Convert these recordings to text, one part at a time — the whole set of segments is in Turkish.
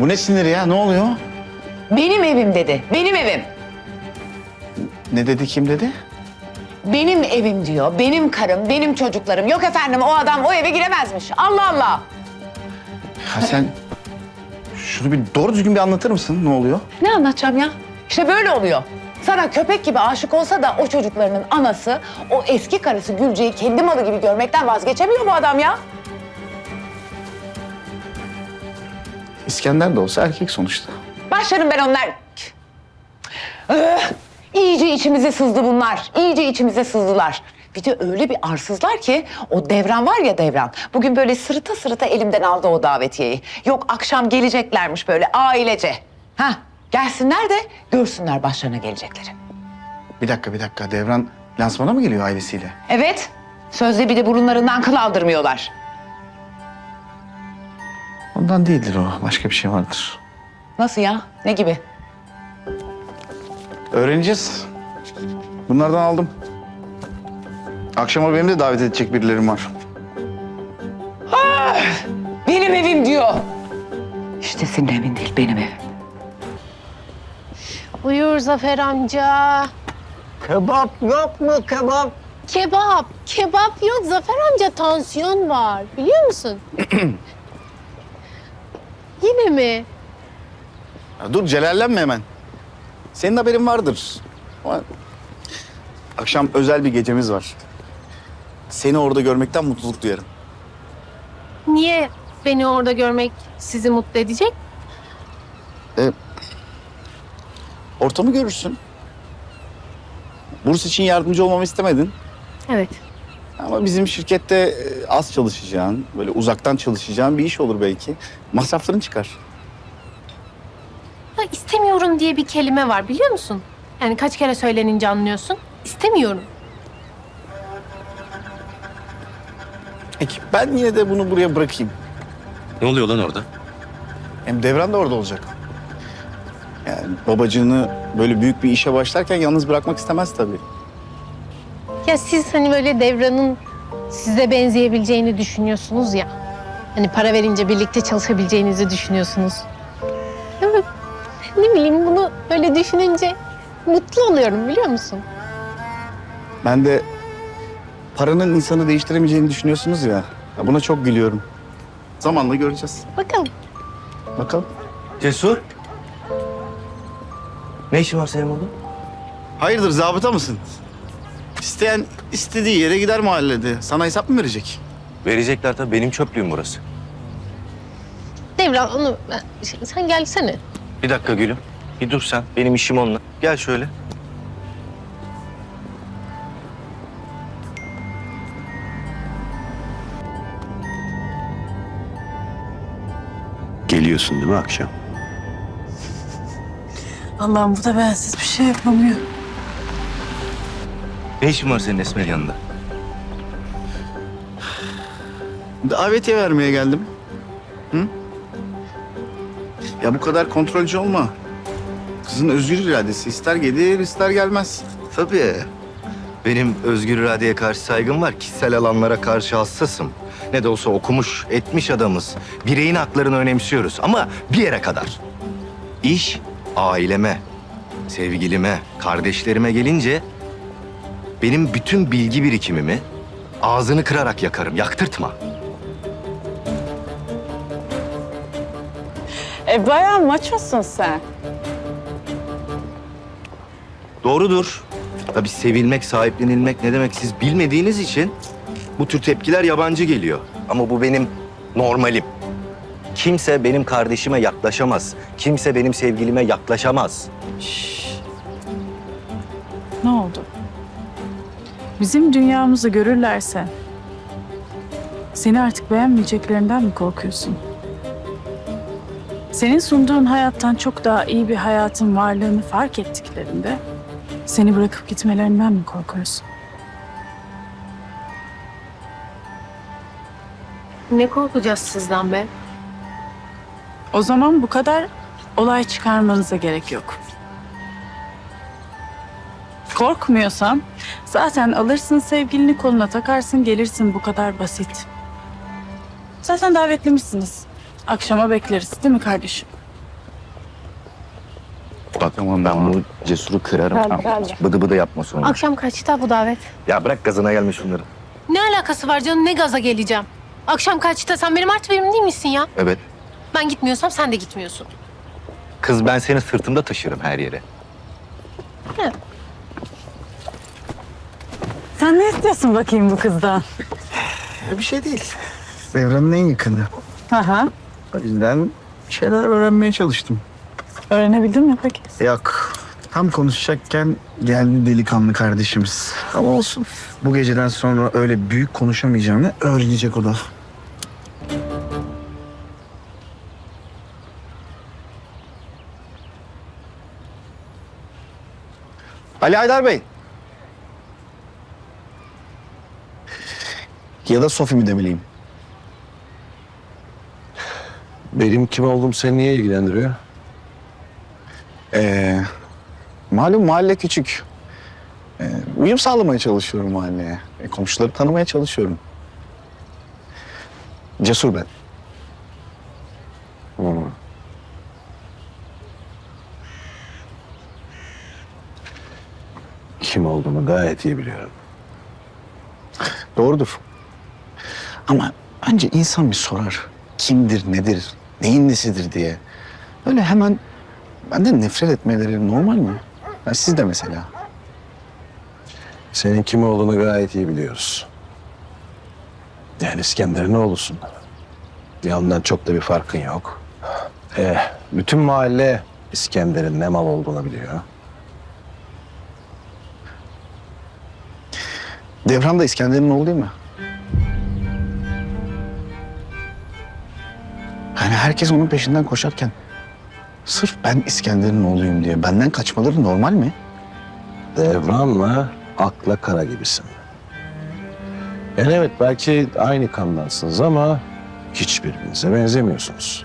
Bu ne sinir ya? Ne oluyor? Benim evim dedi. Benim evim. Ne dedi kim dedi? Benim evim diyor. Benim karım, benim çocuklarım. Yok efendim o adam o eve giremezmiş. Allah Allah. Ya sen şunu bir doğru düzgün bir anlatır mısın? Ne oluyor? Ne anlatacağım ya? İşte böyle oluyor. Sana köpek gibi aşık olsa da o çocuklarının anası, o eski karısı Gülce'yi kendi malı gibi görmekten vazgeçemiyor bu adam ya. İskender de olsa erkek sonuçta. Başlarım ben onlar. Öh, iyice içimize sızdı bunlar. İyice içimize sızdılar. Bir de öyle bir arsızlar ki o devran var ya devran. Bugün böyle sırıta sırıta elimden aldı o davetiyeyi. Yok akşam geleceklermiş böyle ailece. Ha gelsinler de görsünler başlarına gelecekleri. Bir dakika bir dakika. Devran lansmana mı geliyor ailesiyle? Evet sözde bir de burunlarından kıl aldırmıyorlar. Ondan değildir o. Başka bir şey vardır. Nasıl ya? Ne gibi? Öğreneceğiz. Bunlardan aldım. Akşama benim de davet edecek birilerim var. Benim evim diyor. İşte senin evin değil benim evim. Buyur Zafer amca. Kebap yok mu kebap? Kebap. Kebap yok Zafer amca tansiyon var. Biliyor musun? Yine mi? Ya dur celallenme hemen. Senin haberin vardır. Ama akşam özel bir gecemiz var. Seni orada görmekten mutluluk duyarım. Niye beni orada görmek sizi mutlu edecek? Ortamı görürsün. Burs için yardımcı olmamı istemedin. Evet. Ama bizim şirkette e, az çalışacağın, böyle uzaktan çalışacağın bir iş olur belki. Masrafların çıkar. Ya istemiyorum diye bir kelime var biliyor musun? Yani kaç kere söylenince anlıyorsun. İstemiyorum. Peki ben yine de bunu buraya bırakayım. Ne oluyor lan orada? Hem Devran da orada olacak. Yani babacığını böyle büyük bir işe başlarken yalnız bırakmak istemez tabii. Ya siz hani böyle Devran'ın size benzeyebileceğini düşünüyorsunuz ya. Hani para verince birlikte çalışabileceğinizi düşünüyorsunuz. Ne bileyim bunu böyle düşününce mutlu oluyorum biliyor musun? Ben de paranın insanı değiştiremeyeceğini düşünüyorsunuz ya. ya buna çok gülüyorum. Zamanla göreceğiz. Bakalım. Bakalım. Cesur. Ne işin var senin burada? Hayırdır zabıta mısın? İsteyen istediği yere gider mahallede. Sana hesap mı verecek? Verecekler tabii benim çöplüğüm burası. Devran onu sen gelsene. Bir dakika gülüm. Bir dur sen. Benim işim onunla. Gel şöyle. Geliyorsun değil mi akşam? Allah'ım bu da bensiz bir şey yapamıyor. Ne işin var senin Esmer yanında? Davetiye vermeye geldim. Hı? Ya bu kadar kontrolcü olma. Kızın özgür iradesi. ister gelir ister gelmez. Tabii. Benim özgür iradeye karşı saygım var. Kişisel alanlara karşı hassasım. Ne de olsa okumuş, etmiş adamız. Bireyin haklarını önemsiyoruz ama bir yere kadar. İş aileme, sevgilime, kardeşlerime gelince benim bütün bilgi birikimimi ağzını kırarak yakarım. Yaktırtma. E bayağı maçosun sen. Doğrudur. Tabii sevilmek, sahiplenilmek ne demek siz bilmediğiniz için bu tür tepkiler yabancı geliyor. Ama bu benim normalim. Kimse benim kardeşime yaklaşamaz. Kimse benim sevgilime yaklaşamaz. Ne oldu? Bizim dünyamızı görürlerse seni artık beğenmeyeceklerinden mi korkuyorsun? Senin sunduğun hayattan çok daha iyi bir hayatın varlığını fark ettiklerinde seni bırakıp gitmelerinden mi korkuyorsun? Ne korkacağız sizden be? O zaman bu kadar olay çıkarmanıza gerek yok. Korkmuyorsan zaten alırsın sevgilini koluna takarsın gelirsin bu kadar basit. Zaten davetlimişsiniz. Akşama bekleriz değil mi kardeşim? Bak ama ben bu cesuru kırarım. Geldi, Tamam. geldi. Bıdı bıdı yapma sonra. Akşam kaçta bu davet? Ya bırak gazına gelmiş şunları. Ne alakası var canım? Ne gaza geleceğim? Akşam kaçta? Sen benim artı birim değil misin ya? Evet. Ben gitmiyorsam sen de gitmiyorsun. Kız ben seni sırtımda taşırım her yere. Sen ne istiyorsun bakayım bu kızdan? Bir şey değil. Devranın en yakını. Aha. O yüzden bir şeyler öğrenmeye çalıştım. Öğrenebildin mi peki? Yok. Tam konuşacakken geldi delikanlı kardeşimiz. Ama olsun. Bu geceden sonra öyle büyük konuşamayacağını öğrenecek o da. Ali Aydar Bey. Ya da Sofi mi demeliyim? Benim kim olduğum seni niye ilgilendiriyor? Ee, malum mahalle küçük. Ee, uyum sağlamaya çalışıyorum mahalleye. E, komşuları tanımaya çalışıyorum. Cesur ben. Kim olduğumu gayet iyi biliyorum. Doğrudur. Ama önce insan bir sorar. Kimdir, nedir, neyin nesidir diye. Öyle hemen benden nefret etmeleri normal mi? Ya siz de mesela. Senin kim olduğunu gayet iyi biliyoruz. Yani İskender'in oğlusun. Yanından çok da bir farkın yok. Eh, bütün mahalle İskender'in ne mal olduğunu biliyor. Devran da İskender'in oğlu değil mi? Yani herkes onun peşinden koşarken sırf ben İskender'in oğluyum diye benden kaçmaları normal mi? Devran'la akla kara gibisin. Yani evet belki aynı kandansınız ama hiçbirbirinize benzemiyorsunuz.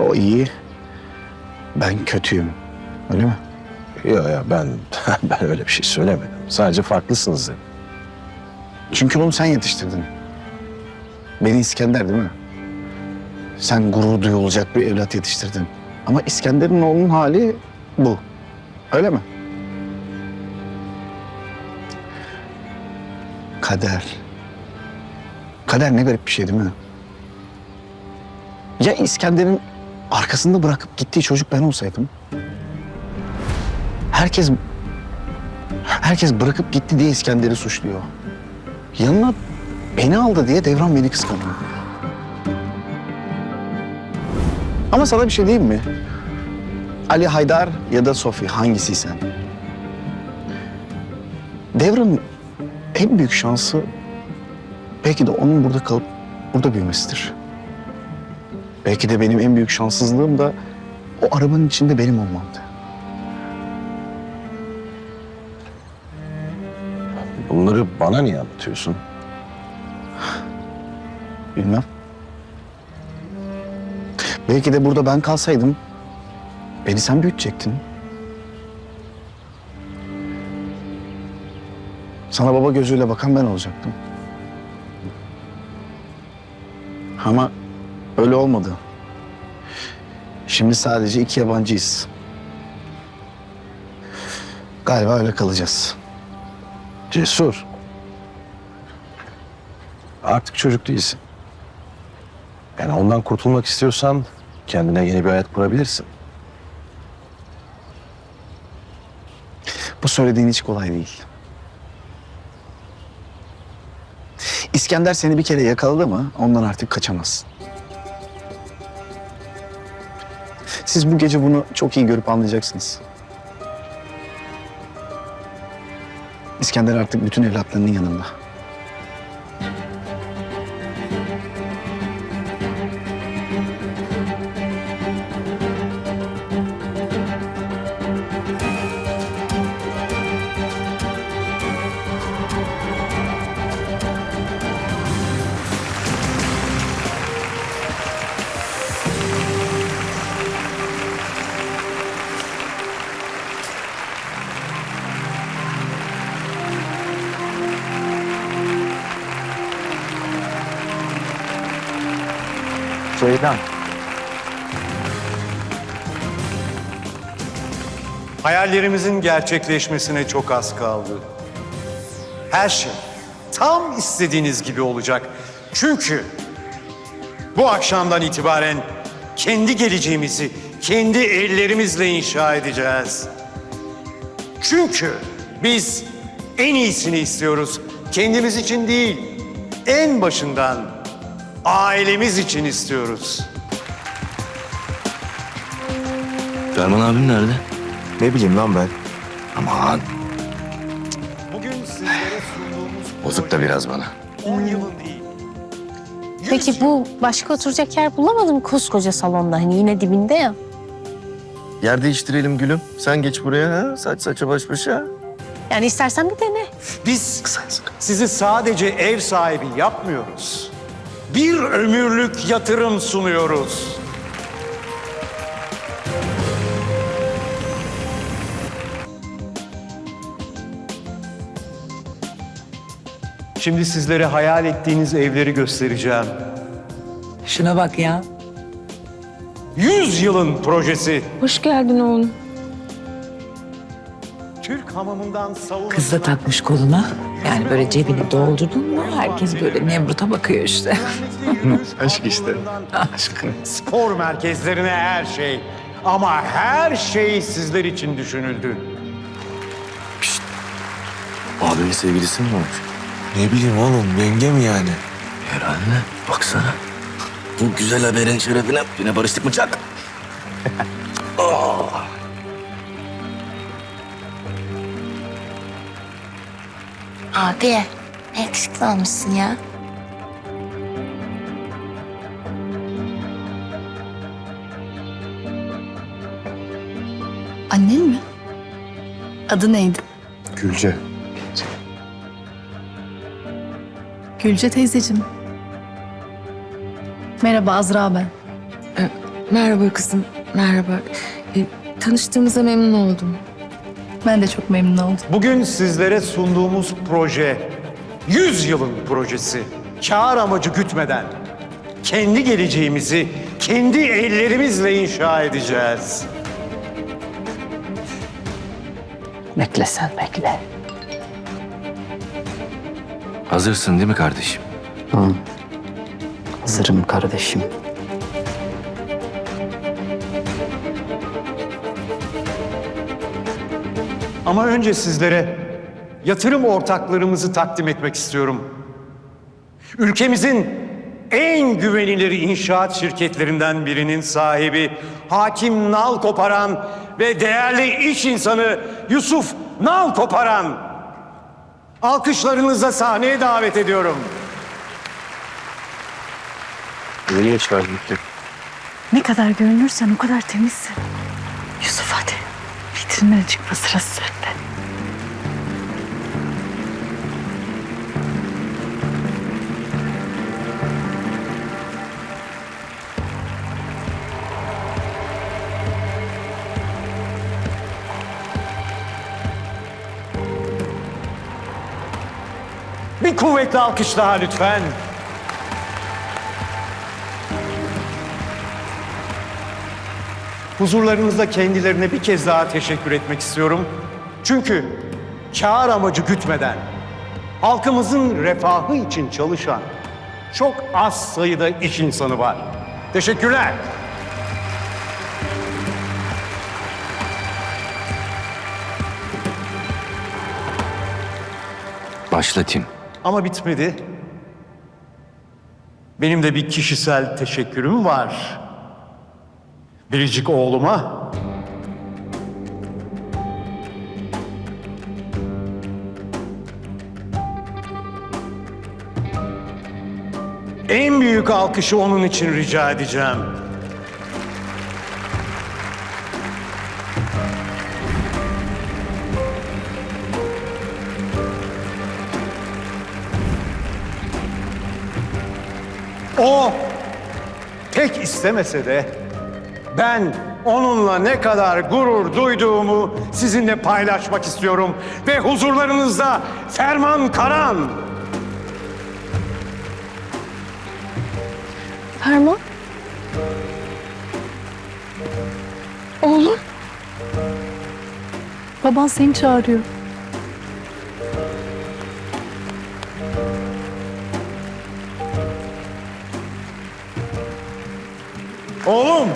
O iyi. Ben kötüyüm. Öyle mi? Yok ya ben ben öyle bir şey söylemedim. Sadece farklısınız dedim. Çünkü bunu sen yetiştirdin. Beni İskender değil mi? Sen gurur duyulacak bir evlat yetiştirdin. Ama İskender'in oğlunun hali bu. Öyle mi? Kader. Kader ne garip bir şey değil mi? Ya İskender'in arkasında bırakıp gittiği çocuk ben olsaydım? Herkes herkes bırakıp gitti diye İskender'i suçluyor. Yanına beni aldı diye Devran beni kıskanıyor. Ama sana bir şey diyeyim mi? Ali Haydar ya da Sofi hangisiysen. Devran'ın en büyük şansı belki de onun burada kalıp burada büyümesidir. Belki de benim en büyük şanssızlığım da o arabanın içinde benim olmamdı. Bunları bana niye anlatıyorsun? Bilmem. Belki de burada ben kalsaydım beni sen büyütecektin. Sana baba gözüyle bakan ben olacaktım. Ama öyle olmadı. Şimdi sadece iki yabancıyız. Galiba öyle kalacağız. Cesur. Artık çocuk değilsin. Yani ondan kurtulmak istiyorsan kendine yeni bir hayat kurabilirsin. Bu söylediğin hiç kolay değil. İskender seni bir kere yakaladı mı ondan artık kaçamazsın. Siz bu gece bunu çok iyi görüp anlayacaksınız. İskender artık bütün evlatlarının yanında. Hayallerimizin gerçekleşmesine çok az kaldı. Her şey tam istediğiniz gibi olacak. Çünkü bu akşamdan itibaren kendi geleceğimizi kendi ellerimizle inşa edeceğiz. Çünkü biz en iyisini istiyoruz. Kendimiz için değil, en başından ailemiz için istiyoruz. Ferman abim nerede? Ne bileyim lan ben. Aman Bugün sizlere sunduğumuz bozuk da biraz bana. 10 yılın değil. Peki bu başka oturacak yer bulamadım koskoca salonda. Hani yine dibinde ya. Yer değiştirelim gülüm. Sen geç buraya ha. Saç saça baş başa. Yani istersen bir dene. Biz sizi sadece ev sahibi yapmıyoruz. Bir ömürlük yatırım sunuyoruz. Şimdi sizlere hayal ettiğiniz evleri göstereceğim. Şuna bak ya. 100 yılın projesi. Hoş geldin oğlum. Türk hamamından savunma... Kız da takmış koluna. Yani böyle cebini doldurdun mu herkes böyle Nemrut'a bakıyor işte. Aşk işte. Aşk. Spor merkezlerine her şey. Ama her şey sizler için düşünüldü. Abimin sevgilisi mi olmuş? Ne bileyim oğlum yenge mi yani? Herhalde. Baksana. Bu güzel haberin şerefine yine barıştık mı Çak? Abi ne yakışıklı olmuşsun ya. Annen mi? Adı neydi? Gülce. Gülce teyzeciğim. Merhaba Azra ben. Merhaba kızım, merhaba. Ee, tanıştığımıza memnun oldum. Ben de çok memnun oldum. Bugün sizlere sunduğumuz proje 100 yılın projesi. Kâr amacı gütmeden kendi geleceğimizi kendi ellerimizle inşa edeceğiz. Bekle sen bekle. Hazırsın değil mi kardeşim? Hazırım kardeşim. Ama önce sizlere yatırım ortaklarımızı takdim etmek istiyorum. Ülkemizin en güvenilir inşaat şirketlerinden birinin sahibi Hakim Nal Koparan ve değerli iş insanı Yusuf Nal Koparan. Alkışlarınızla sahneye davet ediyorum. Çıkar gittik? Ne kadar görünürsen o kadar temizsin. Yusuf hadi. Vitrinlere çıkma sırası Kuvvetli alkış daha lütfen. Huzurlarınızda kendilerine bir kez daha teşekkür etmek istiyorum. Çünkü kâr amacı gütmeden halkımızın refahı için çalışan çok az sayıda iş insanı var. Teşekkürler. Başlatayım. Ama bitmedi. Benim de bir kişisel teşekkürüm var. Biricik oğluma. En büyük alkışı onun için rica edeceğim. O pek istemese de ben onunla ne kadar gurur duyduğumu sizinle paylaşmak istiyorum. Ve huzurlarınızda Ferman Karan. Ferman? Oğlum? Baban seni çağırıyor. Oğlum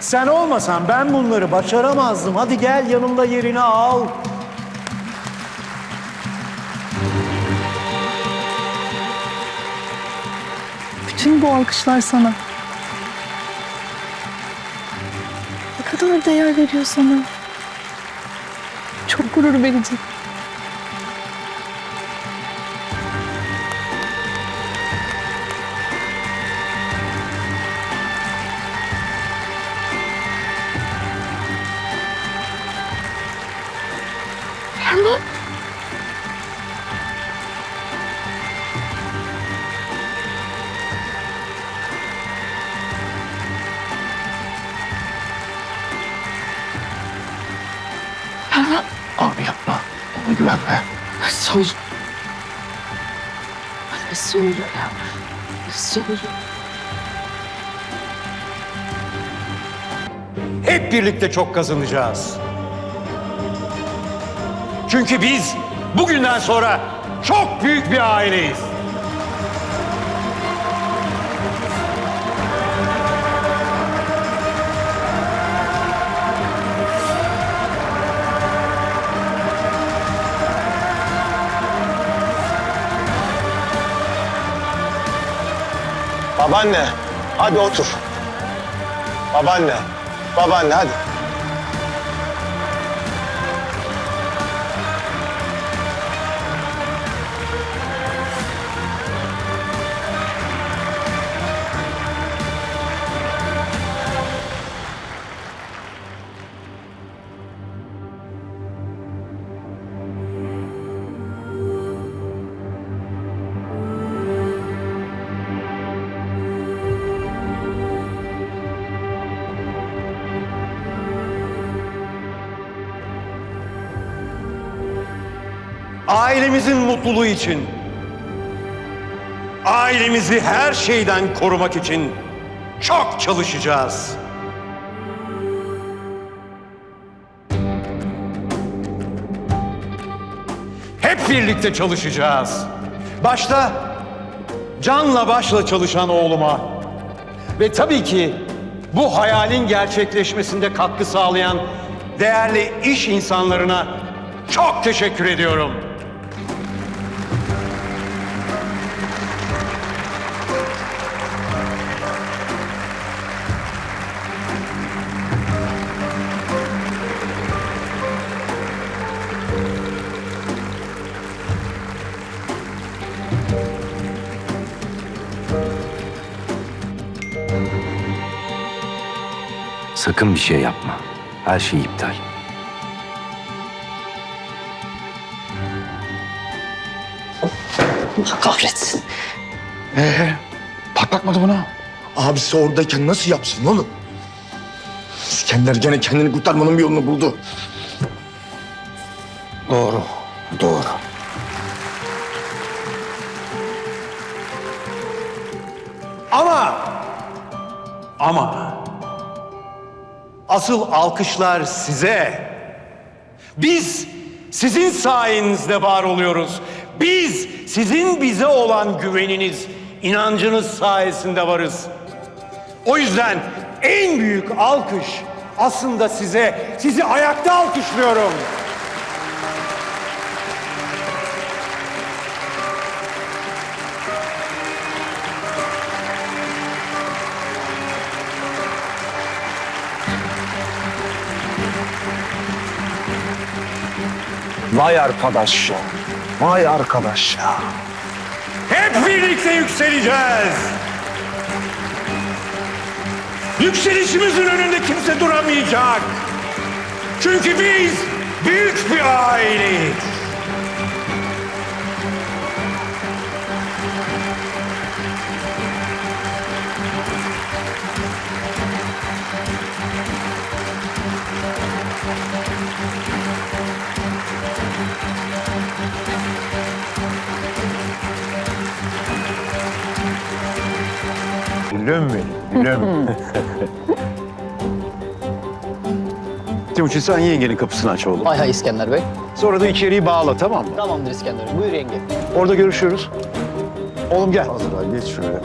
sen olmasan ben bunları başaramazdım. Hadi gel yanımda yerini al. Bütün bu alkışlar sana. Ne kadar değer veriyor sana. Çok gurur verici. Güvenme. Söyle. Söyle ya. Söyle. Hep birlikte çok kazanacağız. Çünkü biz bugünden sonra çok büyük bir aileyiz. Babaanne, hadi otur. Babaanne, babaanne hadi. Ailemizin mutluluğu için, ailemizi her şeyden korumak için çok çalışacağız. Hep birlikte çalışacağız. Başta canla başla çalışan oğluma ve tabii ki bu hayalin gerçekleşmesinde katkı sağlayan değerli iş insanlarına çok teşekkür ediyorum. Sakın bir şey yapma. Her şey iptal. Allah kahretsin. Ee, patlatmadı buna. Abisi oradayken nasıl yapsın oğlum? İskender gene kendini kurtarmanın bir yolunu buldu. Doğru. Doğru. Ama ama asıl alkışlar size. Biz sizin sayenizde var oluyoruz. Biz sizin bize olan güveniniz, inancınız sayesinde varız. O yüzden en büyük alkış aslında size, sizi ayakta alkışlıyorum. Vay arkadaş ya. Vay arkadaş ya. Hep birlikte yükseleceğiz. Yükselişimizin önünde kimse duramayacak. Çünkü biz büyük bir aileyiz. Gülüm benim, gülüm. Timuçin sen yengenin kapısını aç oğlum. Hay hay İskender Bey. Sonra da içeriği bağla tamam mı? Tamamdır İskender Bey. Buyur yenge. Orada görüşürüz. Oğlum gel. Azra geç şöyle.